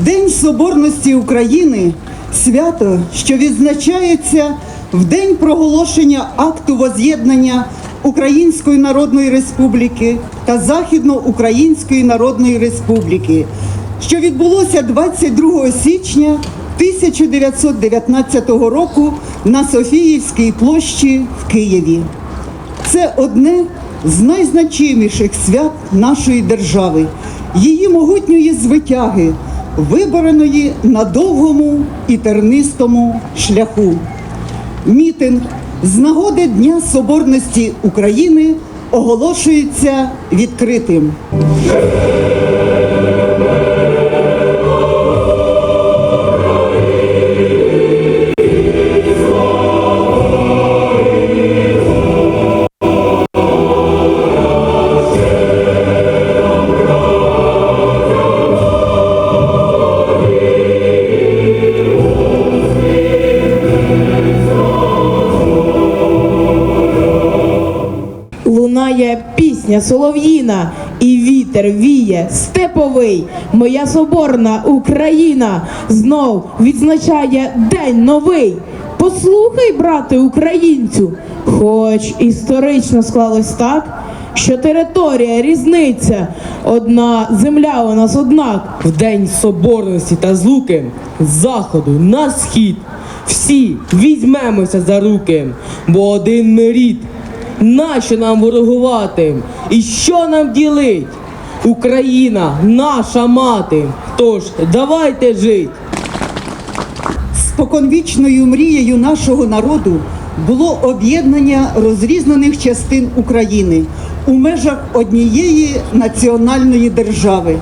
День Соборності України свято, що відзначається в день проголошення акту воз'єднання Української Народної Республіки та Західноукраїнської Народної Республіки, що відбулося 22 січня 1919 року на Софіївській площі в Києві. Це одне з найзначиміших свят нашої держави, її могутньої звитяги, вибореної на довгому і тернистому шляху. Мітинг з нагоди Дня Соборності України оголошується відкритим. Пісня солов'їна, і вітер віє степовий. Моя соборна Україна знов відзначає день новий. Послухай, брате українцю, хоч історично склалось так, що територія різниця, одна земля у нас однак. В день соборності та злуки з заходу на схід всі візьмемося за руки, бо один ми рід. Нащо нам ворогувати? І що нам ділить? Україна наша мати. Тож давайте жить. Споконвічною мрією нашого народу було об'єднання розрізнених частин України у межах однієї національної держави.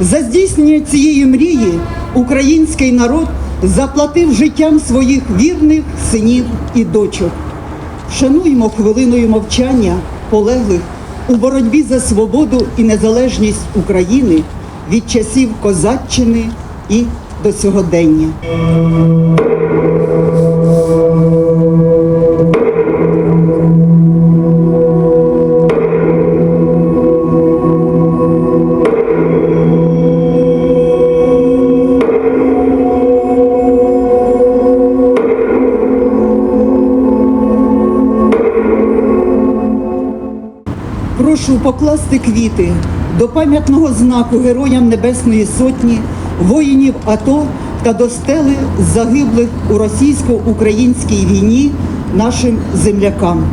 За здійснення цієї мрії український народ заплатив життям своїх вірних синів і дочок. Шануймо хвилиною мовчання полеглих у боротьбі за свободу і незалежність України від часів козаччини і до сьогодення. Прошу покласти квіти до пам'ятного знаку Героям Небесної Сотні, воїнів АТО та до стели загиблих у російсько-українській війні нашим землякам.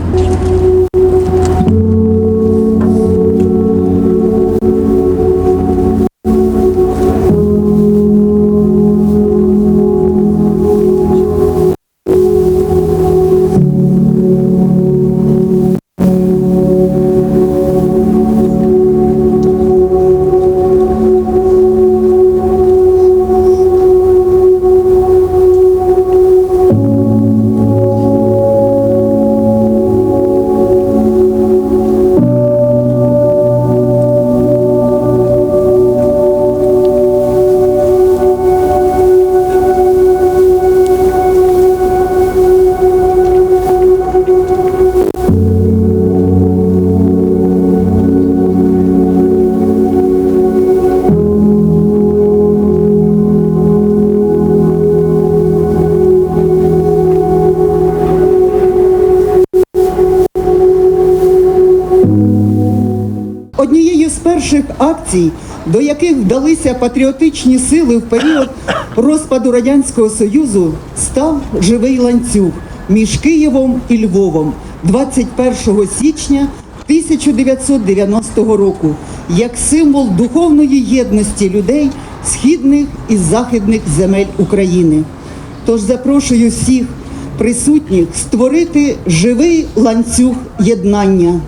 Перших акцій, до яких вдалися патріотичні сили в період розпаду Радянського Союзу, став живий ланцюг між Києвом і Львовом 21 січня 1990 року як символ духовної єдності людей східних і західних земель України. Тож запрошую всіх присутніх створити живий ланцюг єднання.